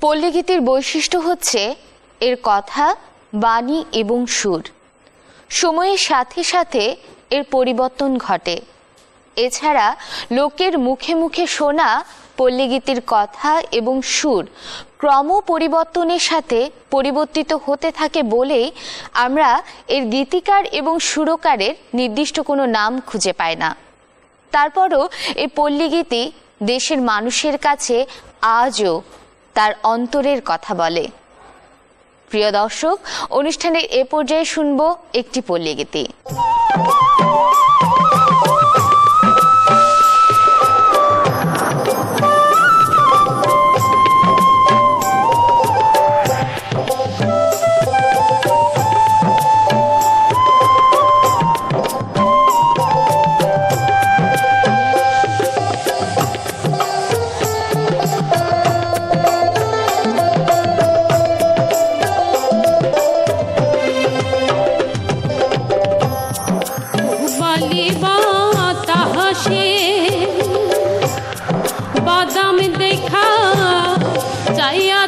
পল্লীগীতির বৈশিষ্ট্য হচ্ছে এর কথা, বাণী এবং সুর। সময়ের সাথে সাথে এর পরিবর্তন ঘটে। এছাড়া লোকের মুখে মুখে শোনা পল্লীগীতির কথা এবং সুর ক্রম পরিবর্তনের সাথে পরিবর্তিত হতে থাকে বলেই আমরা এর গীতিকার এবং সুরকারের নির্দিষ্ট কোনো নাম খুঁজে পাই না। তারপরও এই পল্লীগীতি দেশের মানুষের কাছে আজও তার অন্তরের কথা বলে। প্রিয় দর্শক অনুষ্ঠানের এ পর্যায়ে শুনব একটি পল্লীগীতি। দেখা চাইয়া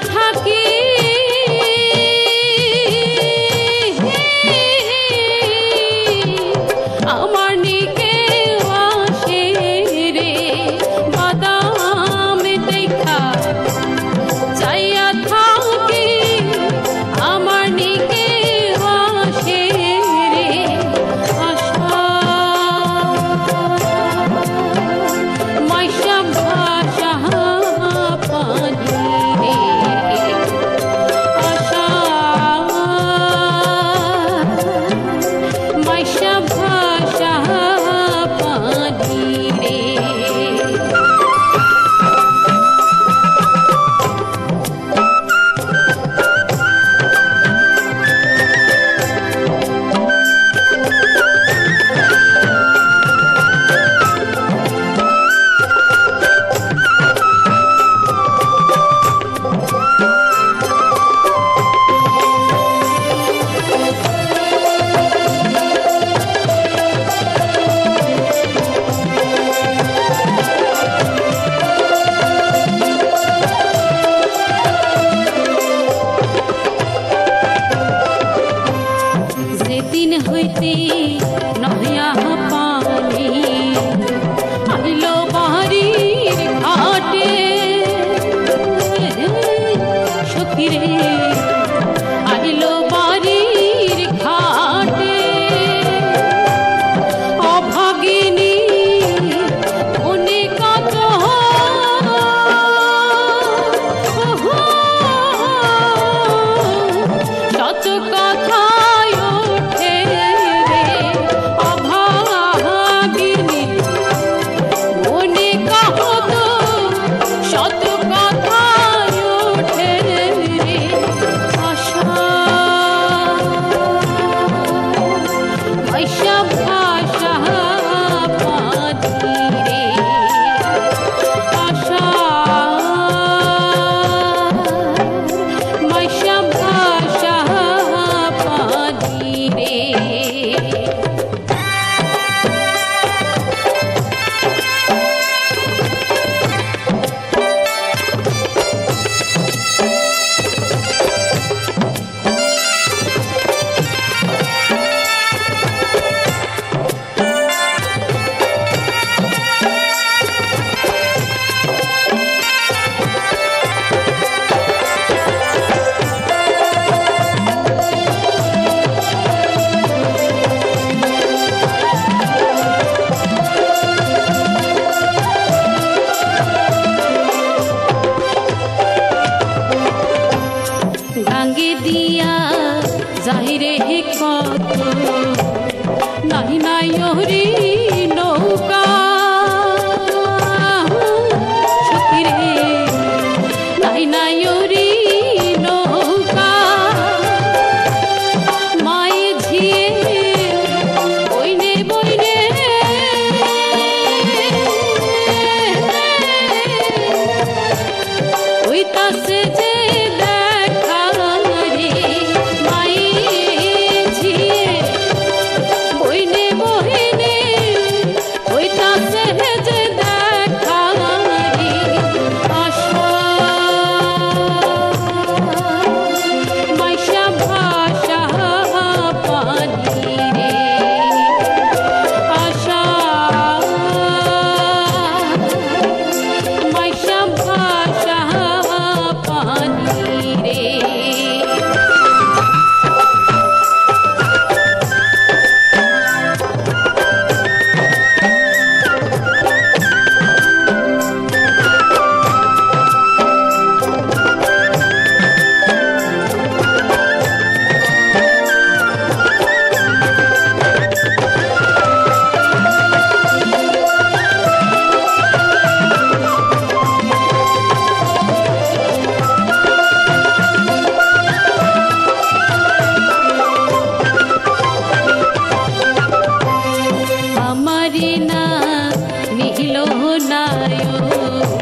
কত? নাই নাই হরি आयो